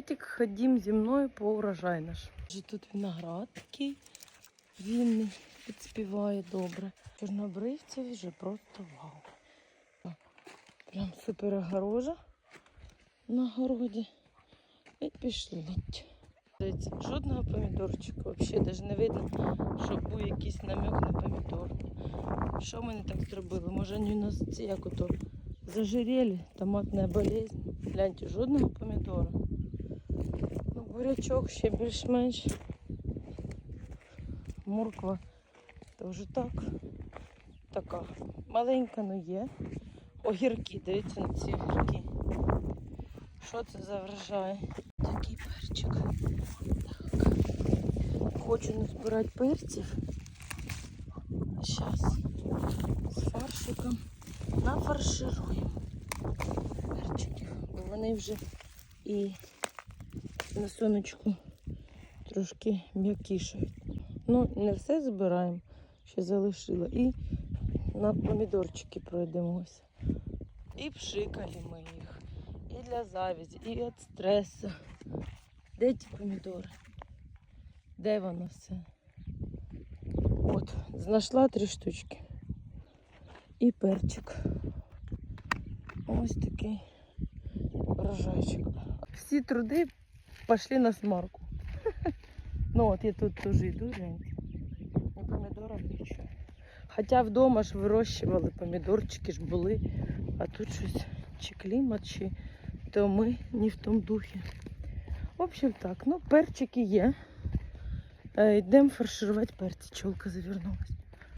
Приветик, ходім зі мною по урожай наш. Тут виноград такий вінний, підспіває добре. Чорнобривці вже просто вау. Прям супер огорожа на городі. І пішли. Жодного помідорчика взагалі навіть не видно, щоб був якийсь намек на помідор. Що ми так зробили? Може вони у нас як ото зажирели, томатна болезнь. Гляньте, жодного помідора. Ну, бурячок ще більш-менш. Морква теж так. Така маленька, ну є. Огірки, дивіться на ці огірки. Що це за врожай? Такий перчик. Так. Хочу не збирати перців. Зараз з фаршиком нафаршируємо перчиків. Бо вони вже і на сонечку трошки м'якішають. Ну, не все збираємо, ще залишила. І на помідорчики пройдемося. І пшикали ми їх. І для завязі, і від стресу. Де ті помідори? Де воно все? От, знайшла три штучки. І перчик. Ось такий врожайчик. Всі труди пішли на смарку. Ну от я тут теж йду, гляньте. Ні помідорів, нічого. Хоча вдома ж вирощували помідорчики ж були, а тут щось чи клімат, чи то ми не в тому духі. В общем так, ну перчики є. Е, Йдемо фарширувати перці. Чолка завернулась.